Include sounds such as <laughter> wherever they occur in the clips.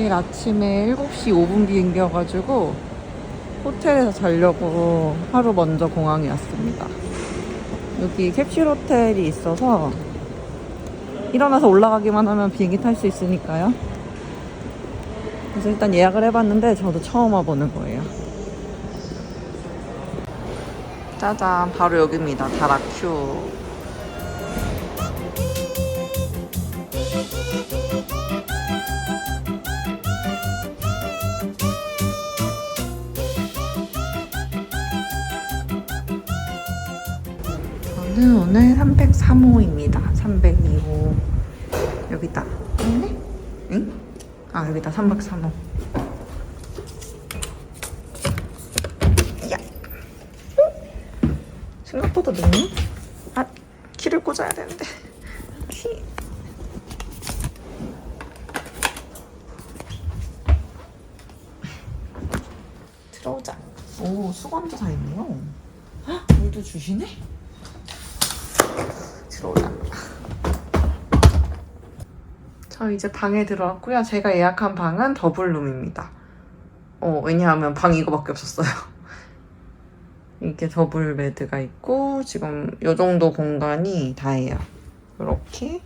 내일 아침에 7시 5분 비행기여가지고 호텔에서 자려고 하루 먼저 공항에 왔습니다. 여기 캡슐 호텔이 있어서 일어나서 올라가기만 하면 비행기 탈 수 있으니까요. 그래서 일단 예약을 해봤는데 저도 처음 와보는 거예요. 짜잔, 바로 여기입니다. 다라큐. 저는 오늘 303호입니다. 302호. 여기다. 있네? 응? 아, 여기다 303호. 야. 어? 생각보다 늦네? 아, 키를 꽂아야 되는데. 키. 들어오자. 오, 수건도 다 있네요. 헉, 물도 주시네? 들어오자. 저 이제 방에 들어왔고요. 제가 예약한 방은 더블룸입니다. 어, 왜냐하면 방이 이거밖에 없었어요. <laughs> 이게 더블 베드가 있고 지금 요 정도 공간이 다예요. 이렇게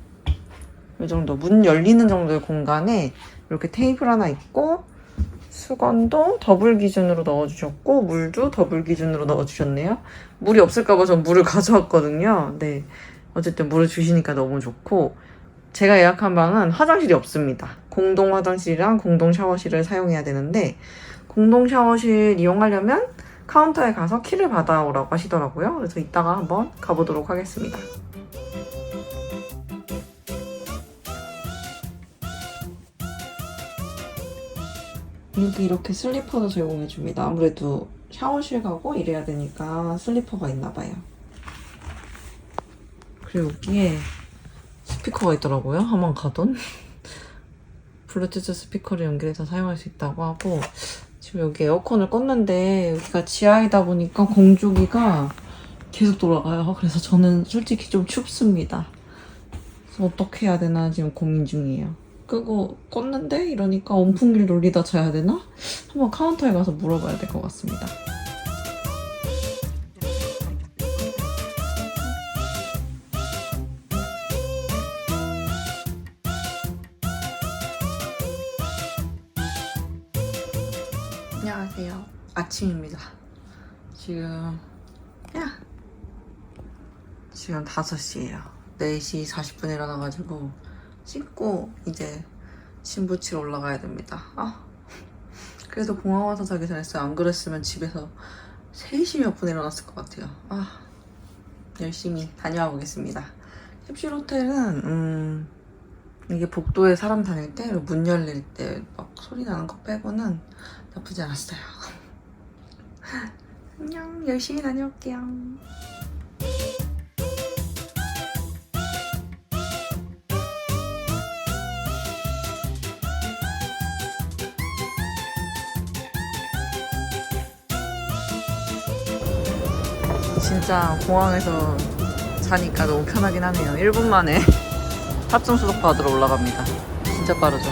요 정도 문 열리는 정도의 공간에 이렇게 테이블 하나 있고 수건도 더블 기준으로 넣어주셨고 물도 더블 기준으로 넣어주셨네요. 물이 없을까봐 전 물을 <laughs> 가져왔거든요. 네, 어쨌든 물을 주시니까 너무 좋고 제가 예약한 방은 화장실이 없습니다. 공동 화장실이랑 공동 샤워실을 사용해야 되는데 공동 샤워실 이용하려면 카운터에 가서 키를 받아오라고 하시더라고요. 그래서 이따가 한번 가보도록 하겠습니다. 여기 이렇게 슬리퍼도 제공해줍니다. 아무래도 샤워실 가고 이래야 되니까 슬리퍼가 있나봐요. 그리고 여기에 스피커가 있더라고요. 한번 가던. 블루투스 스피커를 연결해서 사용할 수 있다고 하고 지금 여기 에어컨을 껐는데 여기가 지하이다 보니까 공조기가 계속 돌아가요. 그래서 저는 솔직히 좀 춥습니다. 그래서 어떻게 해야 되나 지금 고민 중이에요. 끄고 껐는데 이러니까 온풍기를 돌리다 자야 되나? 한번 카운터에 가서 물어봐야 될 것 같습니다. 안녕하세요. 아침입니다. 지금 야 지금 5시예요. 4시 40분에 일어나가지고 씻고 이제 짐 붙이러 올라가야 됩니다. 아 그래도 공항 와서 자기 잘했어요. 안 그랬으면 집에서 3시 몇 분에 일어났을 것 같아요. 아 열심히 다녀와 보겠습니다. 캡슐 호텔은 음 이게 복도에 사람 다닐 때 문 열릴 때 막 소리 나는 거 빼고는 나쁘지 않았어요. <laughs> 안녕 열심히 다녀올게요. 진짜 공항에서 자니까 너무 편하긴 하네요. 1분 만에 <laughs> 합성 수속 받으러 올라갑니다. 진짜 빠르죠?